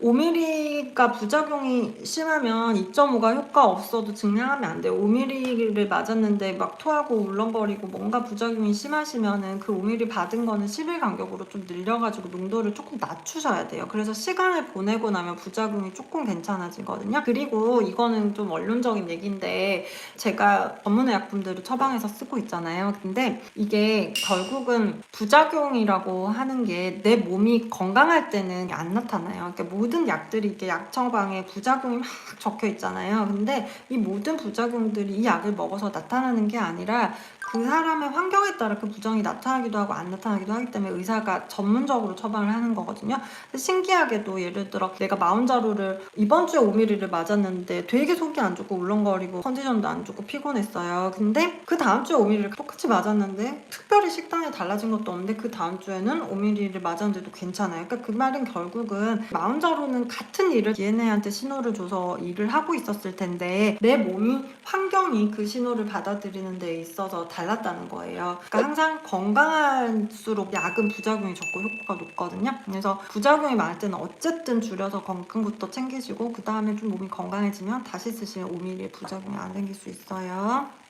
5mm가 부작용이 심하면 2.5가 효과 없어도 증량하면 안 돼요. 5mm를 맞았는데 막 토하고 울렁거리고 뭔가 부작용이 심하시면은 그 5mm 받은 거는 10일 간격으로 좀 늘려가지고 농도를 조금 낮추셔야 돼요. 그래서 시간을 보내고 나면 부작용이 조금 괜찮아지거든요. 그리고 이거는 좀 원론적인 얘기인데 제가 전문의 약품들을 처방해서 쓰고 있잖아요. 근데 이게 결국은 부작용이라고 하는 게 내 몸이 건강할 때는 안 나타나요. 그러니까 모든 약들이 이렇게 약 처방에 부작용이 막 적혀 있잖아요. 근데 이 모든 부작용들이 이 약을 먹어서 나타나는 게 아니라 그 사람의 환경에 따라 그 부정이 나타나기도 하고 안 나타나기도 하기 때문에 의사가 전문적으로 처방을 하는 거거든요. 신기하게도 예를 들어 내가 마운자루를 이번 주에 5mm를 맞았는데 되게 속이 안 좋고 울렁거리고 컨디션도 안 좋고 피곤했어요. 근데 그 다음 주에 5mm를 똑같이 맞았는데 특별히 식단이 달라진 것도 없는데 그 다음 주에는 5mm를 맞았는데도 괜찮아요. 그러니까 그 말은 결국은 마운자루는 같은 일을 DNA한테 신호를 줘서 일을 하고 있었을 텐데 내 몸이 환경이 그 신호를 받아들이는 데 있어서 달랐다는 거예요. 그러니까 항상 건강할수록 약은 부작용이 적고 효과가 높거든요. 그래서 부작용이 많을 때는 어쨌든 줄여서 건강부터 챙기시고 그 다음에 좀 몸이 건강해지면 다시 쓰시면 5mm의 부작용이 안 생길 수 있어요.